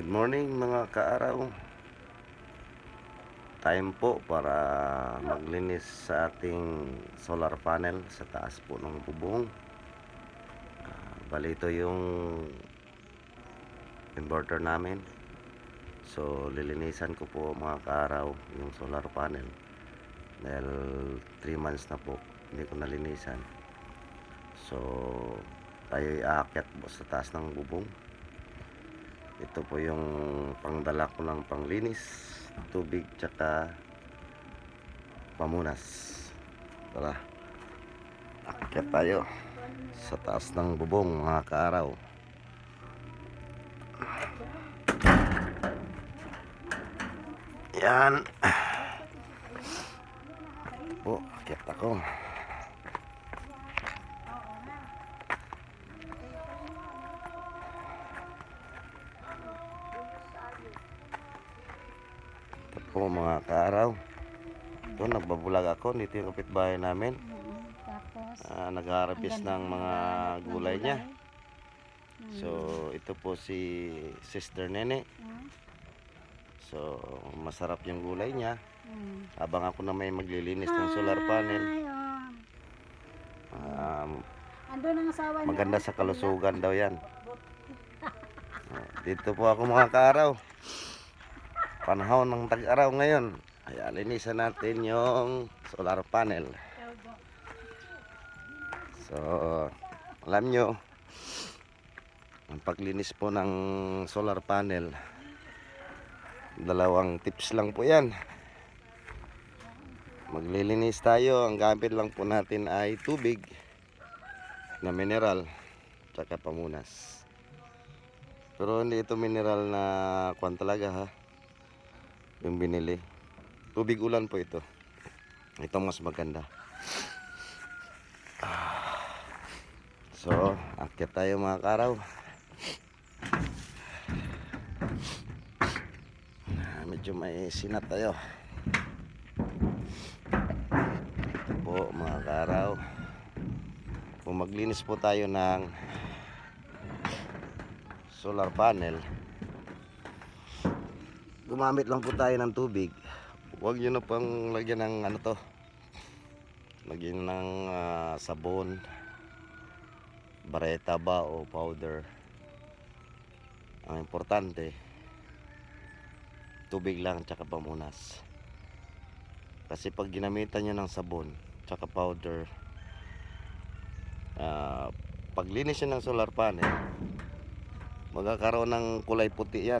Good morning mga kaaraw. Time po para maglinis sa ating solar panel sa taas po ng bubong. Ah, bali ito yung inverter namin. So lilinisan ko po mga kaaraw yung solar panel. Dahil 3 months na po hindi ko nalinisan. So tayo aakyat po sa taas ng bubong. Ito po yung pangdala ko ng panglinis, tubig tsaka pamunas. Tara. Akyat tayo sa taas ng bubong mga kaaraw. Yan. Po, akyat ako. Po mga kaaraw. Ito, nagbabulag ako. Dito yung kapitbahay namin. Tapos, Ah, nag-harvest ng mga gulay niya. So, ito po si Sister Nene. mm, So, masarap yung gulay niya. mm. Habang ako na may maglilinis ng solar panel. Oh. Um, maganda sa kalusugan daw yan. Ah, Dito po ako mga kaaraw. Panahon ng tag-araw ngayon. Ay, linisan natin yung solar panel. So, alam nyo, ang paglinis po ng solar panel, dalawang tips lang po yan. Maglilinis tayo, ang gamit lang po natin ay tubig na mineral, tsaka pamunas. Pero hindi ito mineral na kwan talaga ha, yung binili. Tubig ulan po ito. Ito mas maganda. So, akyat tayo mga karaw. Ah, Medyo may sinat tayo. Ito po mga karaw. Kung maglinis po tayo ng solar panel, gumamit lang po tayo ng tubig. Huwag nyo na pang lagyan ng ano to. Lagyan ng ah, sabon bareta ba o powder ang importante tubig lang tsaka pamunas kasi pag ginamitan nyo ng sabon tsaka powder ah, paglinis nyo ng solar panel magkakaroon ng kulay puti yan